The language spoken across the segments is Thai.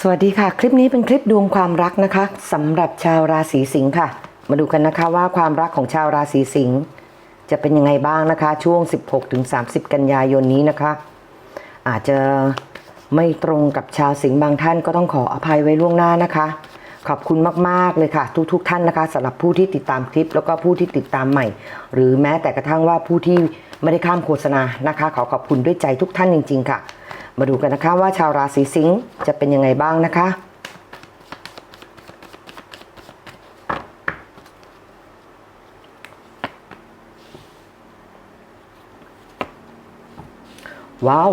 สวัสดีค่ะ คลิปนี้เป็นคลิปดวงความรักนะคะสำหรับชาวราศีสิงค์ค่ะ มาดูกันนะคะว่าความรักของชาวราศีสิงค์จะเป็นยังไงบ้างนะคะ ช่วง 16-30 กันยายนนี้นะคะ อาจจะไม่ตรงกับชาวสิงห์บางท่านก็ต้องขออภัยไว้ล่วงหน้านะคะ ขอบคุณมาก ๆ เลยค่ะ ทุกๆท่านนะคะสำหรับผู้ที่ติดตามคลิป แล้วก็ผู้ที่ติดตามใหม่ หรือแม้แต่กระทั่งว่าผู้ที่ไม่ได้ข้ามโฆษณานะคะ ขอขอบคุณด้วยใจทุกท่านจริง ๆ ค่ะ มาดูกันนะคะว่าชาวราศีสิงห์จะเป็นยังไงบ้างนะคะ ว้าว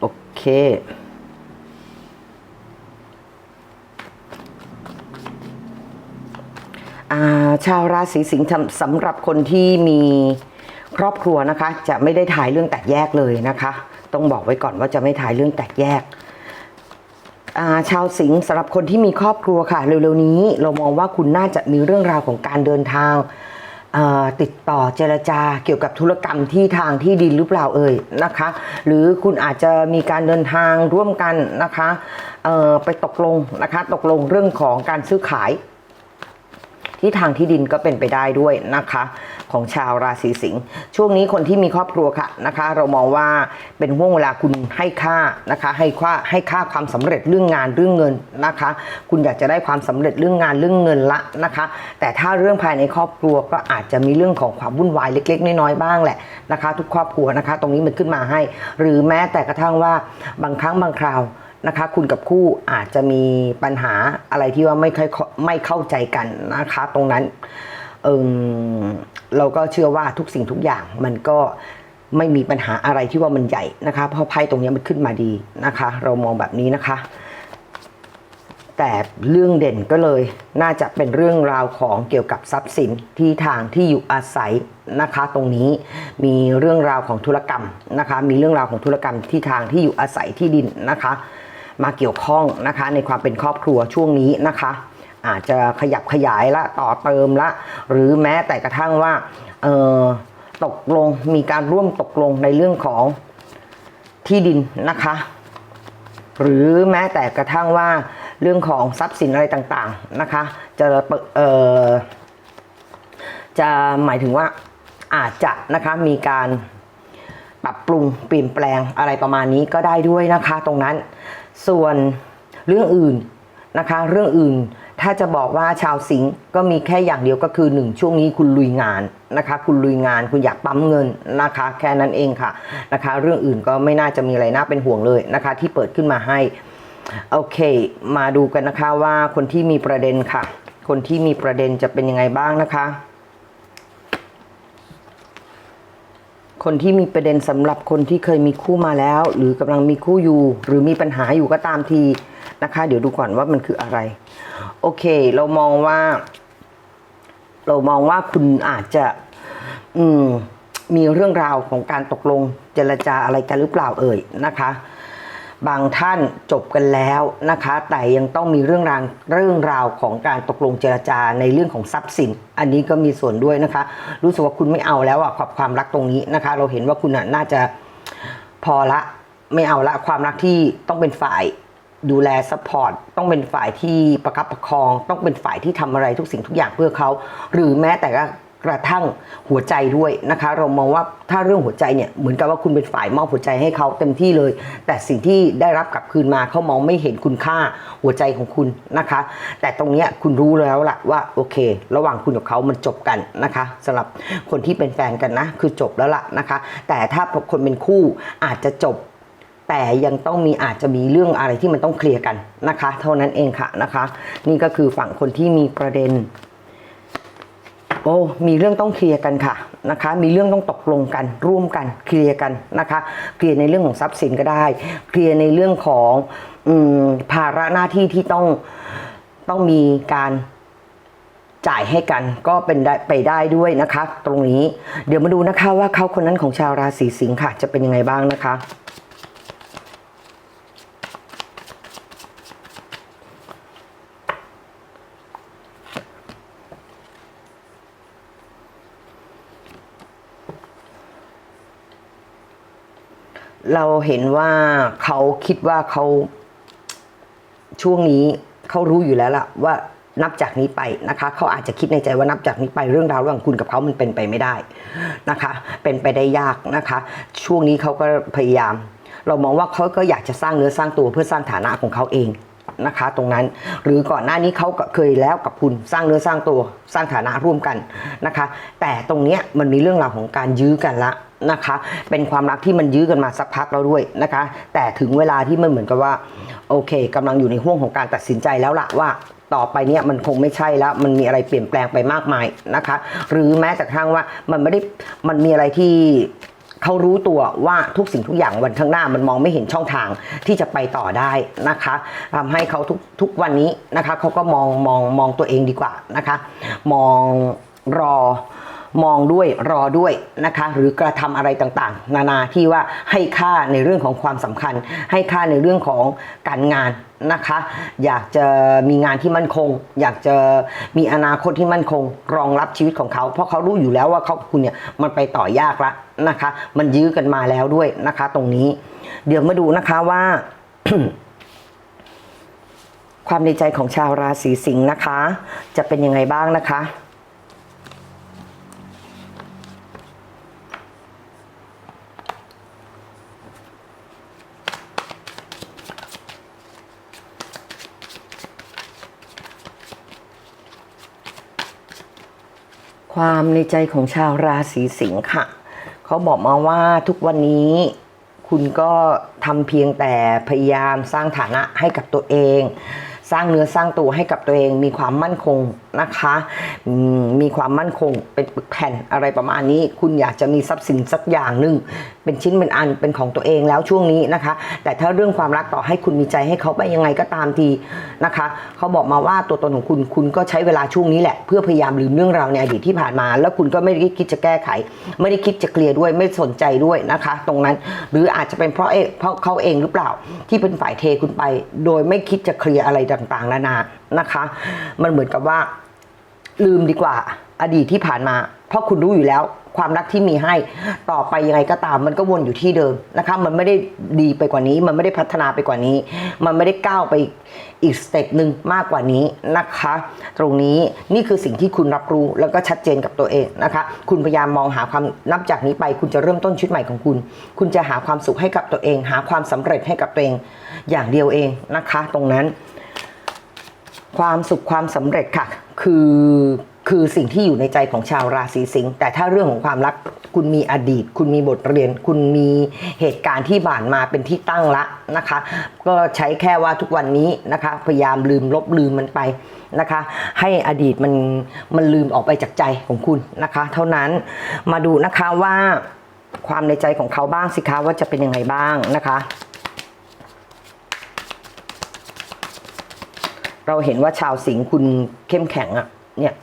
โอเคอ่าชาวราศีสิงห์สำสำหรับคนที่มีครอบครัวนะคะ จะไม่ได้ถ่ายเรื่องแตกแยกเลยนะคะ ต้องบอกไว้ก่อนว่าจะไม่ถ่ายเรื่องแตกแยกาชาวสิงห์สำหรับคนที่มีครอบครัวค่ะ เร็วๆนี้เรามองว่าคุณน่าจะมีเรื่องราวของการเดินทางาติดต่อเจรจาเกี่ยวกับธุรกรรมที่ทางที่ดินหรือเปล่าเอ่ยนะคะ หรือคุณอาจจะมีการเดินทางร่วมกันนะคะไปตกลงนะคะตกลงเรื่องของการซื้อขาย ที่ทางที่ดินก็เป็นไปได้ด้วยนะคะ ของชาวราศีสิงห์ช่วงนี้คนที่มีครอบครัวค่ะนะคะ เรามองว่าเป็นห่วงเวลาคุณให้ค่านะคะ ให้ค่าให้ค่าความสำเร็จเรื่องงานเรื่องเงินนะคะ คุณอยากจะได้ความสำเร็จเรื่องงานเรื่องเงินละนะคะ แต่ถ้าเรื่องภายในครอบครัวก็อาจจะมีเรื่องของความวุ่นวายเล็ก ๆ น้อยๆบ้างแหละนะคะ ทุกครอบครัวนะคะ ตรงนี้มันขึ้นมาให้ หรือแม้แต่กระทั่งว่าบางครั้งบางคราว นะคะ คุณกับคู่อาจจะมีปัญหาอะไรที่ว่าไม่ค่อยไม่เข้าใจกันนะคะ ตรงนั้นเออเราก็เชื่อว่าทุกสิ่งทุกอย่างมันก็ไม่มีปัญหาอะไรที่ว่ามันใหญ่นะคะ เพราะไพ่ตรงนี้มันขึ้นมาดีนะคะ เรามองแบบนี้นะคะ แต่เรื่องเด่นก็เลยน่าจะเป็นเรื่องราวของเกี่ยวกับทรัพย์สินที่ทางที่อยู่อาศัยนะคะ ตรงนี้มีเรื่องราวของธุรกรรมนะคะ มีเรื่องราวของธุรกรรมที่ทางที่อยู่อาศัยที่ดินนะคะ มาเกี่ยวข้องนะคะ ในความเป็นครอบครัวช่วงนี้นะคะ อาจจะขยับขยายละต่อเติมละ หรือแม้แต่กระทั่งว่าตกลงมีการร่วมตกลงในเรื่องของที่ดินนะคะ หรือแม้แต่กระทั่งว่าเรื่องของทรัพย์สินอะไรต่างๆนะคะ จะเปิดเออจะหมายถึงว่าอาจจะนะคะมีการปรับปรุงเปลี่ยนแปลงอะไรประมาณนี้ก็ได้ด้วยนะคะ ตรงนั้น ส่วนเรื่องอื่นนะคะ เรื่องอื่นถ้าจะบอกว่าชาวสิงห์ก็มีแค่อย่างเดียวก็คือหนึ่งช่วงนี้คุณลุยงานนะคะ คุณลุยงานคุณอยากปั๊มเงินนะคะ แค่นั้นเองค่ะนะคะ เรื่องอื่นก็ไม่น่าจะมีอะไรน่าเป็นห่วงเลยนะคะ ที่เปิดขึ้นมาให้โอเค มาดูกันนะคะว่าคนที่มีประเด็นค่ะ คนที่มีประเด็นจะเป็นยังไงบ้างนะคะ คนที่มีประเด็นสำหรับคนที่เคยมีคู่มาแล้ว หรือกำลังมีคู่อยู่ หรือมีปัญหาอยู่ก็ตามทีนะคะ เดี๋ยวดูก่อนว่ามันคืออะไร โอเค เรามองว่า เรามองว่าคุณอาจจะ อืมมีเรื่องราวของการตกลงเจรจาอะไรกันหรือเปล่าเอ่ยนะคะ บางท่านจบกันแล้วนะคะ แต่ยังต้องมีเรื่องราวเรื่องราวของการตกลงเจรจาในเรื่องของทรัพย์สิน อันนี้ก็มีส่วนด้วยนะคะ รู้สึกว่าคุณไม่เอาแล้วอะกับความรักตรงนี้นะคะ เราเห็นว่าคุณน่าจะพอละไม่เอาละความรักที่ต้องเป็นฝ่ายดูแลซัพพอร์ตต้องเป็นฝ่ายที่ประคับประคอง ต้องเป็นฝ่ายที่ทำอะไรทุกสิ่งทุกอย่างเพื่อเขา หรือแม้แต่ กระทั่งหัวใจด้วยนะคะ เรามองว่าถ้าเรื่องหัวใจเนี่ยเหมือนกับว่าคุณเป็นฝ่ายมอบหัวใจให้เขาเต็มที่เลย แต่สิ่งที่ได้รับกลับคืนมาเขามองไม่เห็นคุณค่าหัวใจของคุณนะคะ แต่ตรงเนี้ยคุณรู้แล้วล่ะว่าโอเค ระหว่างคุณกับเขามันจบกันนะคะสำหรับคนที่เป็นแฟนกันนะ คือจบแล้วล่ะนะคะ แต่ถ้าคนเป็นคู่อาจจะจบแต่ยังต้องมีอาจจะมีเรื่องอะไรที่มันต้องเคลียร์กันนะคะ เท่านั้นเองค่ะนะคะ นี่ก็คือฝั่งคนที่มีประเด็น โอ้มีเรื่องต้องเคลียร์กันค่ะนะคะ มีเรื่องต้องตกลงกันร่วมกันเคลียร์กันนะคะเคลียร์ในเรื่องของทรัพย์สินก็ได้ เคลียร์ในเรื่องของอภาระหน้าที่ที่ต้องต้องมีการจ่ายให้กันก็เป็นได้ไปได้ด้วยนะคะ ตรงนี้ เดี๋ยวมาดูนะคะว่าเขาคนนั้นของชาวราศีสิงค์ค่ะ จะเป็นยังไงบ้างนะคะ เราเห็นว่าเขาคิดว่าเขาช่วงนี้เขารู้อยู่แล้วล่ะว่านับจากนี้ไปนะคะเขาอาจจะคิดในใจว่านับจากนี้ไปเรื่องราวระหว่างคุณกับเขามันเป็นไปไม่ได้นะคะ เป็นไปได้ยากนะคะ ช่วงนี้เขาก็พยายาม เรามองว่าเขาก็อยากจะสร้างเนื้อสร้างตัวเพื่อสร้างฐานะของเขาเองนะคะ ตรงนั้นหรือก่อนหน้านี้เขาก็เคยแล้วกับคุณสร้างเนื้อสร้างตัวสร้างฐานะร่วมกันนะคะ แต่ตรงเนี้ยมันมีเรื่องราวของการยื้อกันละ นะคะ เป็นความรักที่มันยื้อกันมาสักพักแล้วด้วยนะคะ แต่ถึงเวลาที่มันเหมือนกับว่า โอเคกำลังอยู่ในห่วงของการตัดสินใจแล้วล่ะว่าต่อไปเนี่ยมันคงไม่ใช่แล้ว มันมีอะไรเปลี่ยนแปลงไปมากมายนะคะ หรือแม้แต่กระทั่งว่ามันไม่ได้มันมีอะไรที่เขารู้ตัวว่าทุกสิ่งทุกอย่างวันข้างหน้ามันมองไม่เห็นช่องทางที่จะไปต่อได้นะคะทำให้เขาทุกทุกวันนี้นะคะเขาก็มองมองมองตัวเองดีกว่านะคะ มองรอ มองด้วยรอด้วยนะคะ หรือกระทำอะไรต่างๆ นานาที่ว่าให้ค่าในเรื่องของความสำคัญ ให้ค่าในเรื่องของการงานนะคะ อยากจะมีงานที่มั่นคง อยากจะมีอนาคตที่มั่นคง รองรับชีวิตของเขา เพราะเขารู้อยู่แล้วว่าเขาคุณเนี่ยมันไปต่อยากละนะคะ มันยื้อกันมาแล้วด้วยนะคะ ตรงนี้ เดี๋ยวมาดูนะคะว่าความในใจของชาวราศีสิงห์นะคะ จะเป็นยังไงบ้างนะคะ ความในใจของชาวราศีสิงค์ค่ะ เขาบอกมาว่าทุกวันนี้คุณก็ทำเพียงแต่พยายามสร้างฐานะให้กับตัวเอง สร้างเนื้อสร้างตัวให้กับตัวเองมีความมั่นคง นะคะมมีความมั่นคงเป็นปึกแผ่นอะไรประมาณนี้ คุณอยากจะมีทรัพย์สินสักอย่างหนึ่งเป็นชิ้นเป็นอันเป็นของตัวเองแล้วช่วงนี้นะคะ แต่ถ้าเรื่องความรักต่อให้คุณมีใจให้เขาไปยังไงก็ตามทีนะคะเขาบอกมาว่าตัวตนของคุณคุณก็ใช้เวลาช่วงนี้แหละ เพื่อพยายามลืมเรื่องราวในอดีตที่ผ่านมา แล้วคุณก็ไม่ได้คิดจะแก้ไข ไม่ได้คิดจะเคลียร์ด้วยไม่สนใจด้วยนะคะ ตรงนั้นหรืออาจจะเป็นเพราะเอเพราะเขาเองหรือเปล่าที่เป็นฝ่ายเทคุณไป โดยไม่คิดจะเคลียร์อะไรต่างๆนานานะคะ มันเหมือนกับว่า ลืมดีกว่า อดีตที่ผ่านมา เพราะคุณรู้อยู่แล้ว ความรักที่มีให้ต่อไปยังไงก็ตาม มันก็วนอยู่ที่เดิมนะคะมันไม่ได้ดีไปกว่านี้ มันไม่ได้พัฒนาไปกว่านี้ มันไม่ได้ก้าวไปอีกสเต็ปหนึ่งมากกว่านี้นะคะ ตรงนี้นี่คือสิ่งที่คุณรับรู้แล้วก็ชัดเจนกับตัวเองนะคะ คุณพยายามมองหาความนับจากนี้ไป คุณจะเริ่มต้นชีวิตใหม่ของคุณ คุณจะหาความสุขให้กับตัวเอง หาความสำเร็จให้กับตัวเอง อย่างเดียวเองนะคะ ตรงนั้น ความสุขความสำเร็จค่ะ คือคือสิ่งที่อยู่ในใจของชาวราศีสิงห์แต่ถ้าเรื่องของความรักคุณมีอดีต คุณมีบทเรียน คุณมีเหตุการณ์ที่ผ่านมาเป็นที่ตั้งละนะคะ ก็ใช้แค่ว่าทุกวันนี้นะคะ พยายามลืมลบลืมมันไปนะคะ ให้อดีตมันมันลืมออกไปจากใจของคุณนะคะ เท่านั้นมาดูนะคะว่าความในใจของเขาบ้างสิคะว่าจะเป็นยังไงบ้างนะคะ เราเห็นว่าชาวสิงห์คุณเข้มแข็งอะ่ะเนี่ย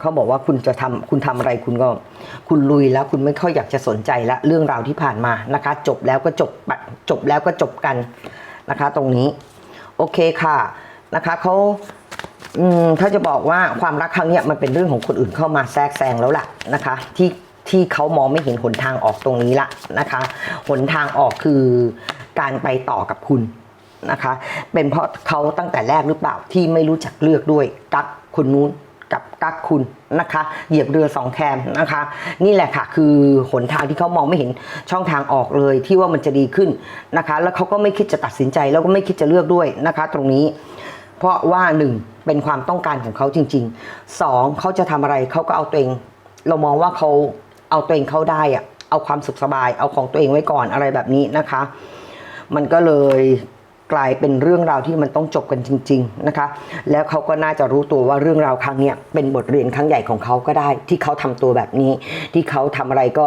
เขาบอกว่าคุณจะทำคุณทำอะไรคุณก็ คุณลุยแล้วคุณไม่ค่อยอยากจะสนใจละเรื่องราวที่ผ่านมานะคะ จบแล้วก็จบปะจบแล้วก็จบกันนะคะ ตรงนี้ โอเคค่ะนะคะเขาอืมถ้าจะบอกว่าความรักครั้งเนี้ยมันเป็นเรื่องของคนอื่นเข้ามาแทรกแซงแล้วล่ะนะคะ ที่ที่เขามองไม่เห็นหนทางออกตรงนี้ละนะคะ หนทางออกคือการไปต่อกับคุณ นะคะ เป็นเพราะเขาตั้งแต่แรกหรือเปล่าที่ไม่รู้จักเลือกด้วยกักคนนู้นกับกักคุณนะคะ เหยียบเรือสองแคมนะคะ นี่แหละค่ะ คือหนทางที่เขามองไม่เห็นช่องทางออกเลยที่ว่ามันจะดีขึ้นนะคะ แล้วเขาก็ไม่คิดจะตัดสินใจแล้วก็ไม่คิดจะเลือกด้วยนะคะ ตรงนี้ เพราะว่าหนึ่งเป็นความต้องการของเขาจริงๆสองเขาจะทำอะไรเขาก็เอาตัวเอง เรามองว่าเขาเอาตัวเองเข้าได้อะเอาความสุขสบาย เอาของตัวเองไว้ก่อนอะไรแบบนี้นะคะ มันก็เลย กลายเป็นเรื่องราวที่มันต้องจบกันจริง ๆนะคะ แล้วเขาก็น่าจะรู้ตัวว่าเรื่องราวครั้งนี้เป็นบทเรียนครั้งใหญ่ของเขาก็ได้ ที่เขาทำตัวแบบนี้ ที่เขาทำอะไรก็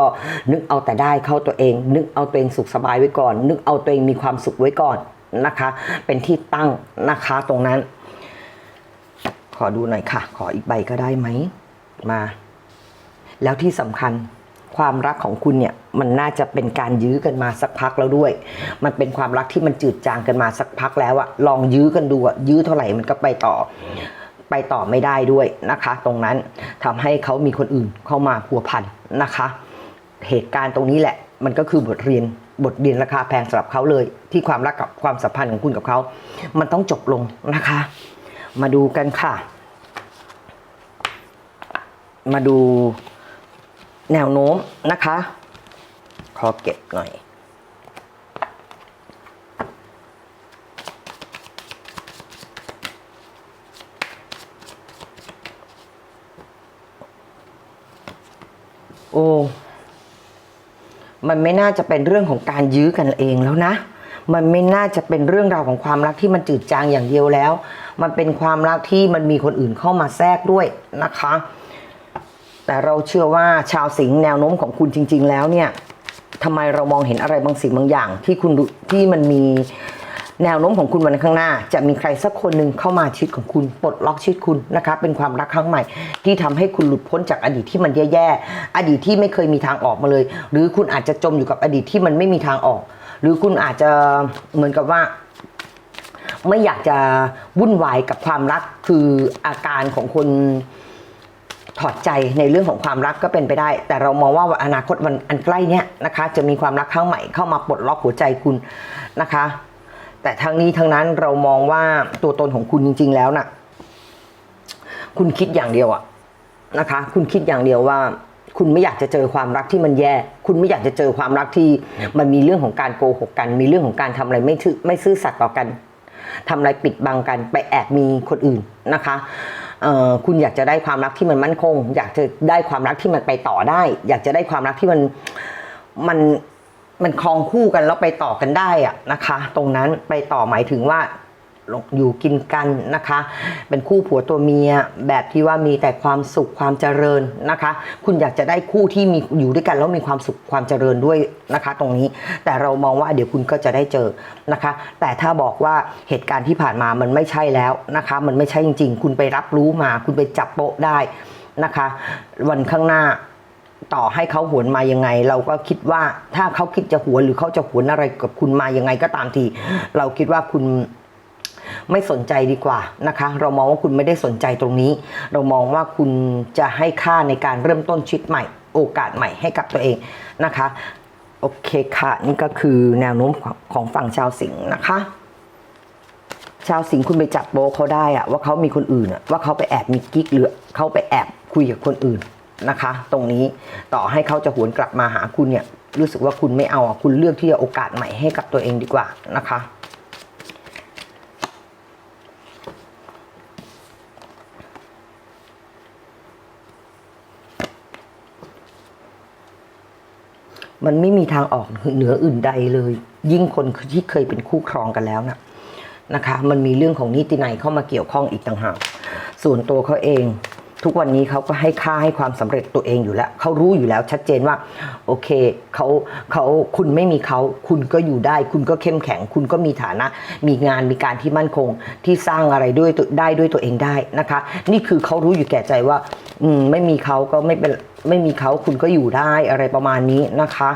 นึกเอาแต่ได้เข้าตัวเอง นึกเอาตัวเองสุขสบายไว้ก่อน นึกเอาตัวเองมีความสุขไว้ก่อนนะคะ เป็นที่ตั้งนะคะตรงนั้น ขอดูหน่อยค่ะ ขออีกใบก็ได้ไหมมา แล้วที่สำคัญ ความรักของคุณเนี่ยมันน่าจะเป็นการยื้อกันมาสักพักแล้วด้วย มันเป็นความรักที่มันจืดจางกันมาสักพักแล้วอะลองยื้อกันดูอะยื้อเท่าไหร่มันก็ไปต่อไปต่อไม่ได้ด้วยนะคะ ตรงนั้นทำให้เขามีคนอื่นเข้ามาพัวพันนะคะ เหตุการณ์ตรงนี้แหละ มันก็คือบทเรียนบทเรียนราคาแพงสำหรับเขาเลย ที่ความรักกับความสัมพันธ์ของคุณกับเขา มันต้องจบลงนะคะ มาดูกันค่ะ มาดู แนวโน้มนะคะขอเก็บหน่อยโอ้มันไม่น่าจะเป็นเรื่องของการยื้อกันเองแล้วนะ มันไม่น่าจะเป็นเรื่องราวของความรักที่มันจืดจางอย่างเดียวแล้ว มันเป็นความรักที่มันมีคนอื่นเข้ามาแทรกด้วยนะคะ แต่เราเชื่อว่าชาวสิงห์แนวโน้มของคุณจริง ๆ แล้วเนี่ยทำไมเรามองเห็นอะไรบางสิ่งบางอย่าง ที่คุณที่มันมีแนวโน้มของคุณวันข้างหน้า จะมีใครสักคนหนึ่งเข้ามาชีวิตของคุณปลดล็อกชีวิตคุณนะคะเป็นความรักครั้งใหม่ ที่ทำให้คุณหลุดพ้นจากอดีตที่มันแย่ๆอดีตที่ไม่เคยมีทางออกมาเลย หรือคุณอาจจะจมอยู่กับอดีตที่มันไม่มีทางออก หรือคุณอาจจะเหมือนกับว่า ไม่อยากจะวุ่นวายกับความรักคืออาการของคน ถอดใจในเรื่องของความรักก็เป็นไปได้ แต่เรามองว่าอนาคตวันอันใกล้เนี้ยนะคะ จะมีความรักครั้งใหม่เข้ามาปลดล็อกหัวใจคุณนะคะ แต่ทั้งนี้ทั้งนั้นเรามองว่าตัวตนของคุณจริง ๆ แล้วน่ะ คุณคิดอย่างเดียวอะนะคะ คุณคิดอย่างเดียวว่า คุณไม่อยากจะเจอความรักที่มันแย่ คุณไม่อยากจะเจอความรักที่มันมีเรื่องของการโกหกกัน มีเรื่องของการทำอะไรไม่ซื่อไม่ซื่อสัตย์ต่อกันทำอะไรปิดบังกันไปแอบมีคนอื่นนะคะเอ่อ คุณอยากจะได้ความรักที่มันมั่นคง อยากจะได้ความรักที่มันไปต่อได้ อยากจะได้ความรักที่มันมันมันคลองคู่กันแล้วไปต่อกันได้อะนะคะ ตรงนั้นไปต่อหมายถึงว่า อยู่กินกันนะคะ เป็นคู่ผัวตัวเมียแบบที่ว่ามีแต่ความสุขความเจริญนะคะ คุณอยากจะได้คู่ที่มีอยู่ด้วยกันแล้วมีความสุขความเจริญด้วยนะคะ ตรงนี้แต่เรามองว่าเดี๋ยวคุณก็จะได้เจอนะคะ แต่ถ้าบอกว่าเหตุการณ์ที่ผ่านมามันไม่ใช่แล้วนะคะ มันไม่ใช่จริง ๆ คุณไปรับรู้มา คุณไปจับโปะได้นะคะ วันข้างหน้าต่อให้เขาหวนมายังไง เราก็คิดว่าถ้าเขาคิดจะหวนหรือเขาจะหวนอะไรกับคุณมายังไงก็ตามที เราคิดว่าคุณ ไม่สนใจดีกว่านะคะ เรามองว่าคุณไม่ได้สนใจตรงนี้ เรามองว่าคุณจะให้ค่าในการเริ่มต้นชีวิตใหม่โอกาสใหม่ให้กับตัวเองนะคะ โอเคค่ะ นี่ก็คือแนวโน้มของฝั่งชาวสิงห์นะคะ ชาวสิงห์คุณไปจับโป๊ะเขาได้อะว่าเขามีคนอื่นอะว่าเขาไปแอบมีกิ๊กหรือเขาไปแอบคุยกับคนอื่นนะคะ ตรงนี้ต่อให้เขาจะหวนกลับมาหาคุณเนี่ยรู้สึกว่าคุณไม่เอาคุณเลือกที่จะโอกาสใหม่ให้กับตัวเองดีกว่านะคะ มันไม่มีทางออกเหนืออื่นใดเลย ยิ่งคนที่เคยเป็นคู่ครองกันแล้วนะนะคะ มันมีเรื่องของนิตินัยเข้ามาเกี่ยวข้องอีกต่างหากส่วนตัวเขาเอง ทุกวันนี้เขาก็ให้ค่าให้ความสำเร็จตัวเองอยู่แล้วเขารู้อยู่แล้วชัดเจนว่า โอเคเขาเขาคุณไม่มีเขาคุณก็อยู่ได้ คุณก็เข้มแข็ง คุณก็มีฐานะ มีงานมีการที่มั่นคง ที่สร้างอะไรด้วยได้ด้วยตัวเองได้นะคะ นี่คือเขารู้อยู่แก่ใจว่า อืมไม่มีเขาก็ไม่เป็นไม่มีเขาคุณก็อยู่ได้อะไรประมาณนี้นะคะ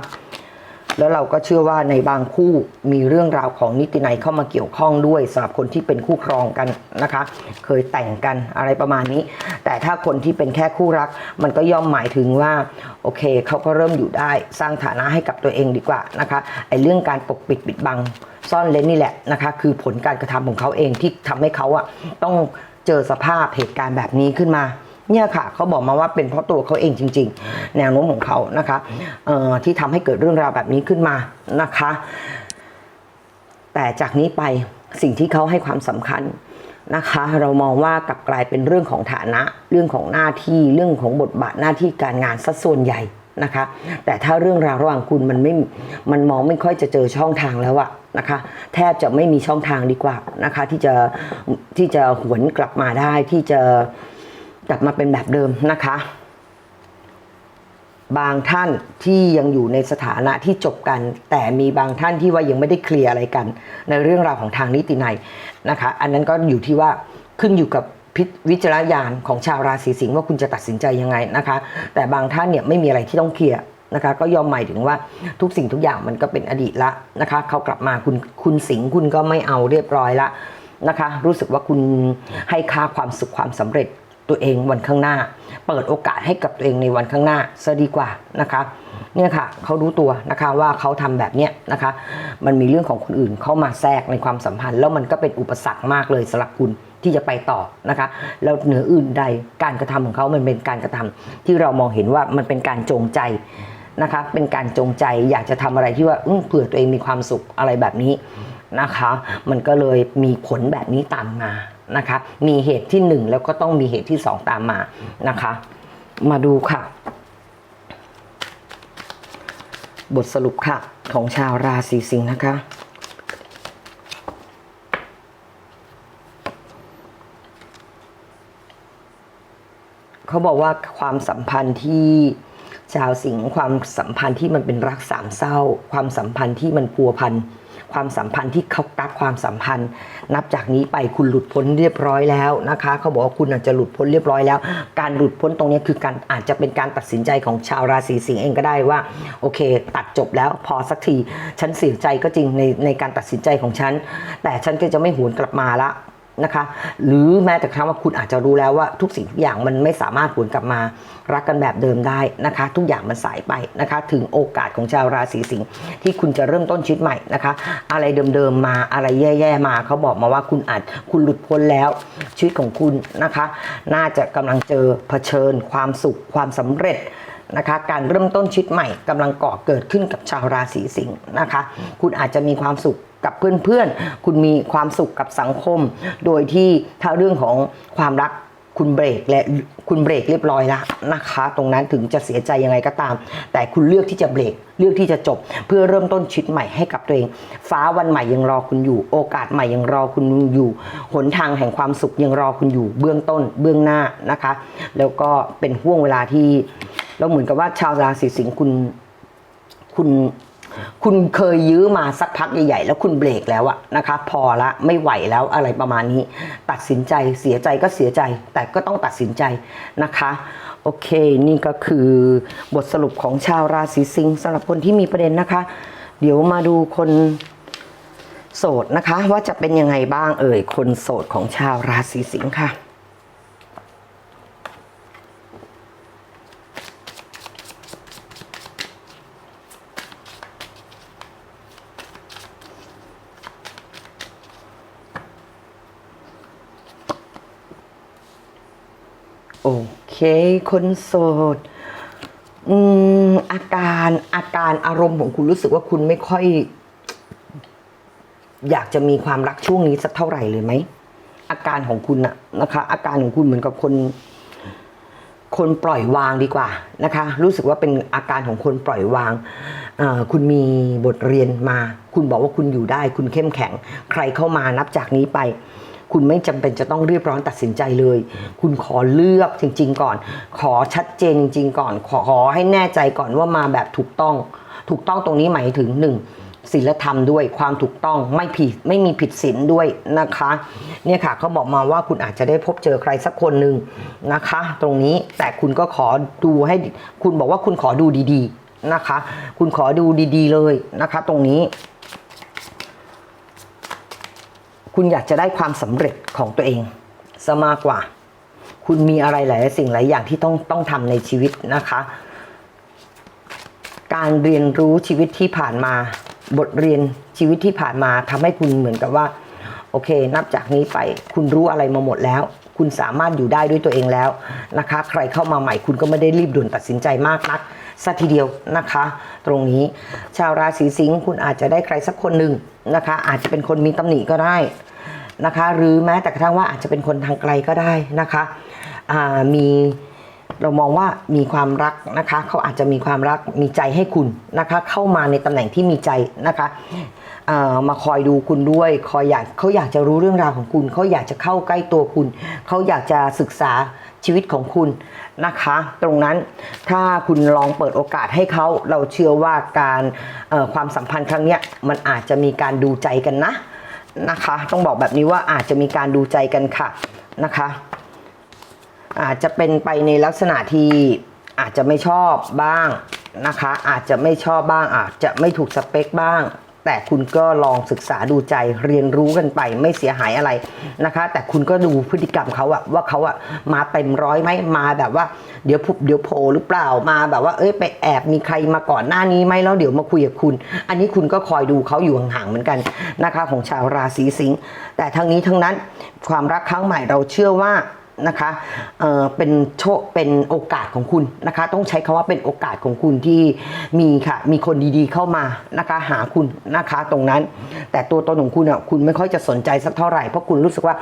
แล้วเราก็เชื่อว่าในบางคู่มีเรื่องราวของนิตินัยเข้ามาเกี่ยวข้องด้วยสำหรับคนที่เป็นคู่ครองกันนะคะ เคยแต่งกันอะไรประมาณนี้ แต่ถ้าคนที่เป็นแค่คู่รัก มันก็ย่อมหมายถึงว่าโอเคเขาก็เริ่มอยู่ได้สร้างฐานะให้กับตัวเองดีกว่านะคะไอ้เรื่องการปกปิดปิดบังซ่อนเล้นนี่แหละนะคะ คือผลการกระทำของเขาเองที่ทำให้เขาอะต้องเจอสภาพเหตุการณ์แบบนี้ขึ้นมา เนี่ยค่ะเขาบอกมาว่าเป็นเพราะตัวเขาเองจริง ๆ แนวโน้มของเขานะคะเอ่อที่ทำให้เกิดเรื่องราวแบบนี้ขึ้นมานะคะ แต่จากนี้ไปสิ่งที่เขาให้ความสำคัญนะคะ เรามองว่ากลับกลายเป็นเรื่องของฐานะ เรื่องของหน้าที่เรื่องของบทบาทหน้าที่การงานซะส่วนใหญ่นะคะ แต่ถ้าเรื่องราวระหว่างคุณมันไม่มันมองไม่ค่อยจะเจอช่องทางแล้วอะนะคะแทบจะไม่มีช่องทางดีกว่านะคะที่จะที่จะหวนกลับมาได้ที่จะ กลับมาเป็นแบบเดิมนะคะ บางท่านที่ยังอยู่ในสถานะที่จบกัน แต่มีบางท่านที่ว่ายังไม่ได้เคลียร์อะไรกัน ในเรื่องราวของทางนิตินัยนะคะ อันนั้นก็อยู่ที่ว่าขึ้นอยู่กับพิวิจารณญาณของชาวราศีสิงห์ว่าคุณจะตัดสินใจยังไงนะคะ แต่บางท่านเนี่ยไม่มีอะไรที่ต้องเคลียร์นะคะ ก็ยอมหมายถึงว่าทุกสิ่งทุกอย่างมันก็เป็นอดีตละนะคะ เขากลับมาคุณคุณสิงห์คุณก็ไม่เอาเรียบร้อยละนะคะ รู้สึกว่าคุณให้ค่าความสุขความสำเร็จ ตัวเองวันข้างหน้า เปิดโอกาสให้กับตัวเองในวันข้างหน้าซะดีกว่านะคะเนี่ยค่ะเขารู้ตัวนะคะว่าเขาทำแบบเนี้ยนะคะ มันมีเรื่องของคนอื่นเข้ามาแทรกในความสัมพันธ์ แล้วมันก็เป็นอุปสรรคมากเลยสำหรับคุณที่จะไปต่อนะคะแล้วเหนืออื่นใดการกระทำของเขามันเป็นการกระทำที่เรามองเห็นว่ามันเป็นการจงใจนะคะ เป็นการจงใจอยากจะทำอะไรที่ว่าเผื่อตัวเองมีความสุขอะไรแบบนี้นะคะ มันก็เลยมีผลแบบนี้ตามมา นะคะมีเหตุที่หนึ่งแล้วก็ต้องมีเหตุที่สองตามมานะคะ มาดูค่ะ บทสรุปค่ะ ของชาวราศีสิงห์นะคะเขาบอกว่าความสัมพันธ์ที่ชาวสิงห์ความสัมพันธ์ที่มันเป็นรักสามเศร้า ความสัมพันธ์ที่มันพัวพัน ความสัมพันธ์ที่เขากักความสัมพันธ์ นับจากนี้ไปคุณหลุดพ้นเรียบร้อยแล้วนะคะ เขาบอกว่าคุณอาจจะหลุดพ้นเรียบร้อยแล้ว การหลุดพ้นตรงนี้คือการอาจจะเป็นการตัดสินใจของชาวราศีสิงห์เองก็ได้ว่า โอเค ตัดจบแล้วพอสักที ฉันเสียใจก็จริงในในการตัดสินใจของฉัน แต่ฉันก็จะไม่หวนกลับมาละ นะคะหรือแม้แต่ครั้งว่าคุณอาจจะรู้แล้วว่าทุกสิ่งทุกอย่างมันไม่สามารถหวนกลับมารักกันแบบเดิมได้นะคะ ทุกอย่างมันสายไปนะคะ ถึงโอกาสของชาวราศีสิงห์ที่คุณจะเริ่มต้นชีวิตใหม่นะคะ อะไรเดิมๆมาอะไรแย่ๆมาเขาบอกมาว่าคุณอาจคุณหลุดพ้นแล้วชีวิตของคุณนะคะ น่าจะกำลังเจอเผชิญ ความสุขความสำเร็จนะคะการเริ่มต้นชีวิตใหม่กำลังก่อเกิดขึ้นกับชาวราศีสิงห์นะคะ คุณอาจจะมีความสุข กับเพื่อนๆ คุณมีความสุขกับสังคม โดยที่ถ้าเรื่องของความรักคุณเบรกและคุณเบรกเรียบร้อยแล้วนะคะ ตรงนั้นถึงจะเสียใจยังไงก็ตาม แต่คุณเลือกที่จะเบรกเลือกที่จะจบ เพื่อเริ่มต้นชีวิตใหม่ให้กับตัวเอง ฟ้าวันใหม่ยังรอคุณอยู่ โอกาสใหม่ยังรอคุณอยู่ หนทางแห่งความสุขยังรอคุณอยู่ เบื้องต้นเบื้องหน้านะคะ แล้วก็เป็นห่วงเวลาที่เราเหมือนกับว่าชาวราศีสิงห์คุณคุณ คุณเคยยื้อมาสักพักใหญ่ๆ แล้วคุณเบรกแล้วอะนะคะ พอละไม่ไหวแล้วอะไรประมาณนี้ ตัดสินใจเสียใจก็เสียใจ แต่ก็ต้องตัดสินใจนะคะโอเค นี่ก็คือบทสรุปของชาวราศีสิงห์สำหรับคนที่มีประเด็นนะคะ เดี๋ยวมาดูคนโสดนะคะ ว่าจะเป็นยังไงบ้างเอ่ยคนโสดของชาวราศีสิงห์ค่ะ โอ เค คนโสดอืมอาการอาการอารมณ์ของคุณรู้สึกว่าคุณไม่ค่อย อยากจะมีความรักช่วงนี้สักเท่าไหร่เลยไหมอาการของคุณอะนะคะ อาการของคุณเหมือนกับคน คนปล่อยวางดีกว่านะคะ รู้สึกว่าเป็นอาการของคนปล่อยวางคุณมีบทเรียนมา คุณบอกว่าคุณอยู่ได้ คุณเข้มแข็ง ใครเข้ามานับจากนี้ไป คุณไม่จำเป็นจะต้องรีบร้อนตัดสินใจเลย คุณขอเลือกจริง ๆ ก่อน ขอชัดเจนจริงๆก่อน ขอขอให้แน่ใจก่อนว่ามาแบบถูกต้อง ถูกต้องตรงนี้หมายถึงหนึ่งศีลธรรมด้วยความถูกต้องไม่ผิดไม่มีผิดศีลด้วยนะคะ เนี่ยค่ะเขาบอกมาว่าคุณอาจจะได้พบเจอใครสักคนหนึ่งนะคะ ตรงนี้แต่คุณก็ขอดูให้คุณบอกว่าคุณขอดูดีๆนะคะ คุณขอดูดี ๆ เลยนะคะ ตรงนี้ คุณอยากจะได้ความสำเร็จของตัวเองซะมากกว่า คุณมีอะไรหลายสิ่งหลายอย่างที่ต้องต้องทำในชีวิตนะคะ การเรียนรู้ชีวิตที่ผ่านมา บทเรียนชีวิตที่ผ่านมาทำให้คุณเหมือนกับว่า โอเค นับจากนี้ไป คุณรู้อะไรมาหมดแล้ว คุณสามารถอยู่ได้ด้วยตัวเองแล้วนะคะ ใครเข้ามาใหม่คุณก็ไม่ได้รีบด่วนตัดสินใจมากนักสักทีเดียวนะคะ ตรงนี้ชาวราศีสิงห์คุณอาจจะได้ใครสักคนหนึ่งนะคะ อาจจะเป็นคนมีตำหนิก็ได้นะคะ หรือแม้แต่กระทั่งว่าอาจจะเป็นคนทางไกลก็ได้นะคะมีเรามองว่ามีความรักนะคะ เขาอาจจะมีความรักมีใจให้คุณนะคะ เข้ามาในตำแหน่งที่มีใจนะคะ มาคอยดูคุณด้วย คอยอยากเขาอยากจะรู้เรื่องราวของคุณ เขาอยากจะเข้าใกล้ตัวคุณ เขาอยากจะศึกษาชีวิตของคุณนะคะ ตรงนั้นถ้าคุณลองเปิดโอกาสให้เขาเราเชื่อว่าการความสัมพันธ์ครั้งนี้มันอาจจะมีการดูใจกันนะนะคะ ต้องบอกแบบนี้ว่าอาจจะมีการดูใจกันค่ะนะคะ อาจจะเป็นไปในลักษณะที่อาจจะไม่ชอบบ้างนะคะ อาจจะไม่ชอบบ้าง อาจจะไม่ถูกสเปคบ้าง แต่คุณก็ลองศึกษาดูใจเรียนรู้กันไปไม่เสียหายอะไรนะคะ แต่คุณก็ดูพฤติกรรมเขาอะว่าเขาอะมาเต็มร้อยไหมมาแบบว่าเดี๋ยวผุบเดี๋ยวโผล่หรือเปล่ามาแบบว่าเอ้ยไปแอบมีใครมาก่อนหน้านี้ไหมแล้วเดี๋ยวมาคุยกับคุณ อันนี้คุณก็คอยดูเขาอยู่ห่างๆเหมือนกันนะคะ ของชาวราศีสิงห์แต่ทั้งนี้ทั้งนั้นความรักครั้งใหม่เราเชื่อว่า นะคะเอ่อเป็นโชคเป็นโอกาสของคุณนะคะ ต้องใช้คำว่าเป็นโอกาสของคุณที่มีค่ะ มีคนดีๆเข้ามานะคะ หาคุณนะคะตรงนั้น แต่ตัวตนของคุณอะคุณไม่ค่อยจะสนใจสักเท่าไหร่เพราะคุณรู้สึกว่า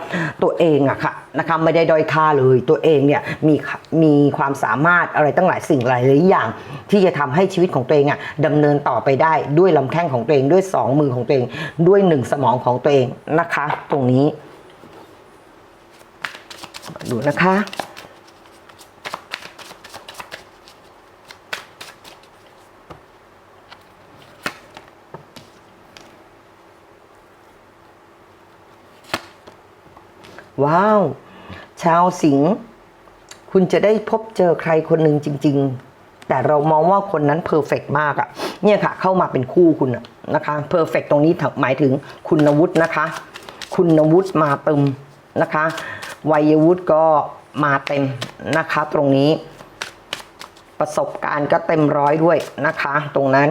ตัวเองอะค่ะนะคะไม่ได้ด้อยค่าเลย ตัวเองเนี่ยมีมีความสามารถอะไรตั้งหลายสิ่งหลายหลายอย่าง ที่จะทำให้ชีวิตของตัวเองอะดำเนินต่อไปได้ด้วยลำแข้งของตัวเองด้วยสองมือของตัวเองด้วยหนึ่งสมองของตัวเองนะคะ ตรงนี้ ดูนะคะ ว้าว ชาวสิงห์คุณจะได้พบเจอใครคนหนึ่งจริง ๆ แต่เรามองว่าคนนั้นเพอร์เฟกมากอะเนี่ยค่ะ เข้ามาเป็นคู่คุณอะนะคะเพอร์เฟกตรงนี้หมายถึงคุณวุฒินะคะ คุณวุฒิมาเติมนะคะ วัยวุฒิก็มาเต็มนะคะตรงนี้ ประสบการณ์ก็เต็มร้อยด้วยนะคะ ตรงนั้น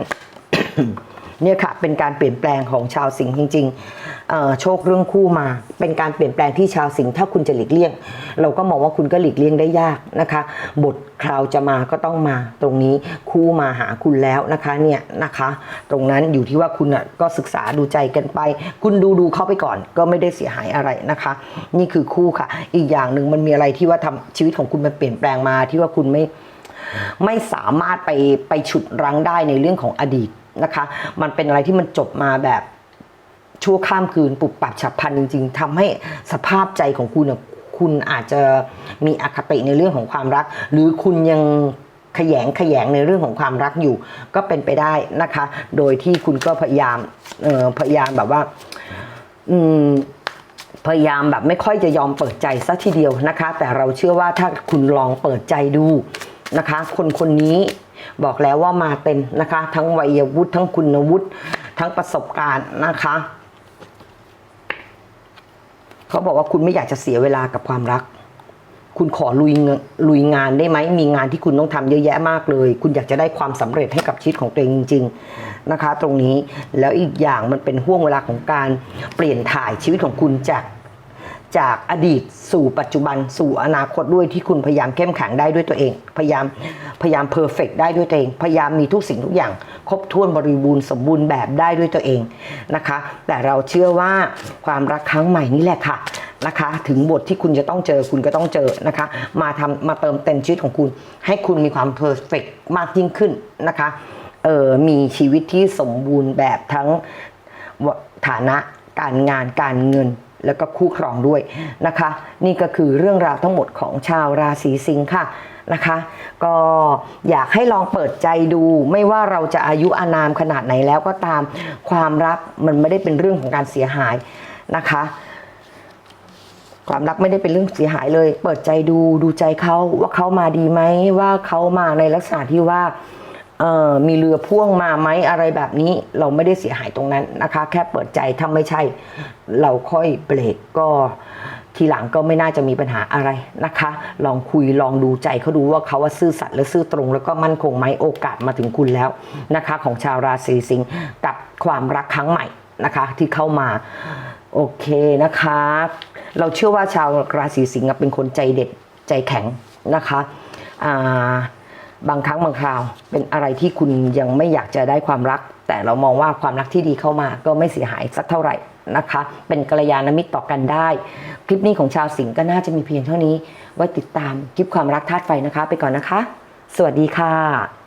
เนี่ยค่ะเป็นการเปลี่ยนแปลงของชาวสิงห์จริงๆโชคเรื่องคู่มา เป็นการเปลี่ยนแปลงที่ชาวสิงห์ถ้าคุณจะหลีกเลี่ยง เราก็มองว่าคุณก็หลีกเลี่ยงได้ยากนะคะ บทคราวจะมาก็ต้องมา ตรงนี้คู่มาหาคุณแล้วนะคะเนี่ยนะคะ ตรงนั้นอยู่ที่ว่าคุณอะก็ศึกษาดูใจกันไป คุณดูดูเข้าไปก่อน ก็ไม่ได้เสียหายอะไรนะคะ นี่คือคู่ค่ะ อีกอย่างหนึ่งมันมีอะไรที่ว่าทำชีวิตของคุณมันเปลี่ยนแปลงมาที่ว่าคุณไม่ไม่สามารถไปไปฉุดรั้งได้ในเรื่องของอดีต นะคะ มันเป็นอะไรที่มันจบมาแบบชั่วข้ามคืนปุบปับฉับพลันจริงๆทำให้สภาพใจของคุณน่ะคุณอาจจะมีอคติในเรื่องของความรัก หรือคุณยังขยงขยงในเรื่องของความรักอยู่ ก็เป็นไปได้นะคะ โดยที่คุณก็พยายามออพยายามแบบว่าพยายามแบบไม่ค่อยจะยอมเปิดใจซะทีเดียวนะคะ แต่เราเชื่อว่าถ้าคุณลองเปิดใจดู นะคะ คนคนนี้บอกแล้วว่ามาเต็มนะคะ ทั้งวัยวุฒิทั้งคุณวุฒิทั้งประสบการณ์นะคะเขาบอกว่าคุณไม่อยากจะเสียเวลากับความรัก คุณขอลุยงลุยงานได้ไหมมีงานที่คุณต้องทำเยอะแยะมากเลย คุณอยากจะได้ความสำเร็จให้กับชีวิตของตัวเองจริง ๆนะคะ ตรงนี้แล้วอีกอย่างมันเป็นห่วงเวลาของการเปลี่ยนถ่ายชีวิตของคุณจาก จากอดีตสู่ปัจจุบันสู่อนาคตด้วยที่คุณพยายามเข้มแข็งได้ด้วยตัวเอง พยายามพยายามเพอร์เฟกได้ด้วยตัวเอง พยายามมีทุกสิ่งทุกอย่าง ครบถ้วนบริบูรณ์สมบูรณ์แบบได้ด้วยตัวเองนะคะ แต่เราเชื่อว่าความรักครั้งใหม่นี่แหละค่ะนะคะ ถึงบทที่คุณจะต้องเจอคุณก็ต้องเจอนะคะ มาทำมาเติมเต็มชีวิตของคุณ ให้คุณมีความเพอร์เฟกมากยิ่งขึ้นนะคะเออมีชีวิตที่สมบูรณ์แบบทั้งฐานะการงานการเงิน แล้วก็คู่ครองด้วยนะคะ นี่ก็คือเรื่องราวทั้งหมดของชาวราศีสิงค์ค่ะนะคะ ก็อยากให้ลองเปิดใจดูไม่ว่าเราจะอายุอานามขนาดไหนแล้วก็ตามความรักมันไม่ได้เป็นเรื่องของการเสียหายนะคะความรักไม่ได้เป็นเรื่องเสียหายเลย เปิดใจดูดูใจเขาว่าเขามาดีไหมว่าเขามาในลักษณะที่ว่า มีเรือพ่วงมาไหมอะไรแบบนี้ เราไม่ได้เสียหายตรงนั้นนะคะ แค่เปิดใจถ้าไม่ใช่ เราค่อยเบรกก็ทีหลังก็ไม่น่าจะมีปัญหาอะไรนะคะ ลองคุยลองดูใจเขาดูว่าเขาว่าซื่อสัตย์และซื่อตรง แล้วก็มั่นคงไหมโอกาสมาถึงคุณแล้วนะคะ ของชาวราศีสิงห์กับความรักครั้งใหม่นะคะ ที่เข้ามาโอเคนะคะ เราเชื่อว่าชาวราศีสิงห์เป็นคนใจเด็ดใจแข็งนะคะอ่า บางครั้งบางคราวเป็นอะไรที่คุณยังไม่อยากจะได้ความรัก แต่เรามองว่าความรักที่ดีเข้ามาก็ไม่เสียหายสักเท่าไหร่นะคะ เป็นกัลยาณมิตรต่อกันได้ คลิปนี้ของชาวสิงห์ก็น่าจะมีเพียงเท่านี้ ไว้ติดตามคลิปความรักธาตุไฟนะคะ ไปก่อนนะคะ สวัสดีค่ะ